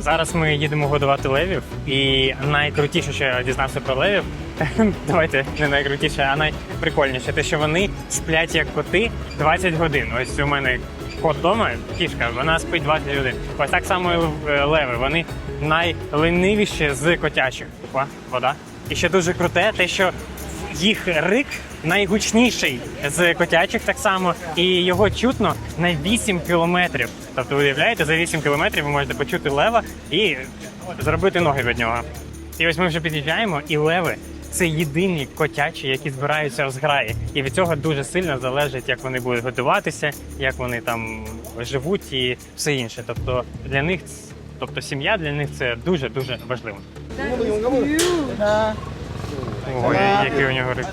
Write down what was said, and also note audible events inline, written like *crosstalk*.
Зараз ми їдемо годувати левів, і найкрутіше, що я дізнався про левів, *laughs* давайте не найкрутіше, а найприкольніше, те, що вони сплять як коти 20 годин. Ось у мене кот вдома, кішка, вона спить 20 годин. Ось так само і е, леви. Вони найленивіші з котячих. Вода. І ще дуже круте, те, що їх рик найгучніший з котячих так само, і його чутно на 8 кілометрів. Тобто, уявляєте, за 8 кілометрів ви можете почути лева і зробити ноги від нього. І ось ми вже під'їжджаємо, і леви це єдині котячі, які збираються в зграї. І від цього дуже сильно залежить, як вони будуть годуватися, як вони там живуть і все інше. Тобто для них, тобто сім'я для них це дуже дуже важливо. Ой, який у нього рик.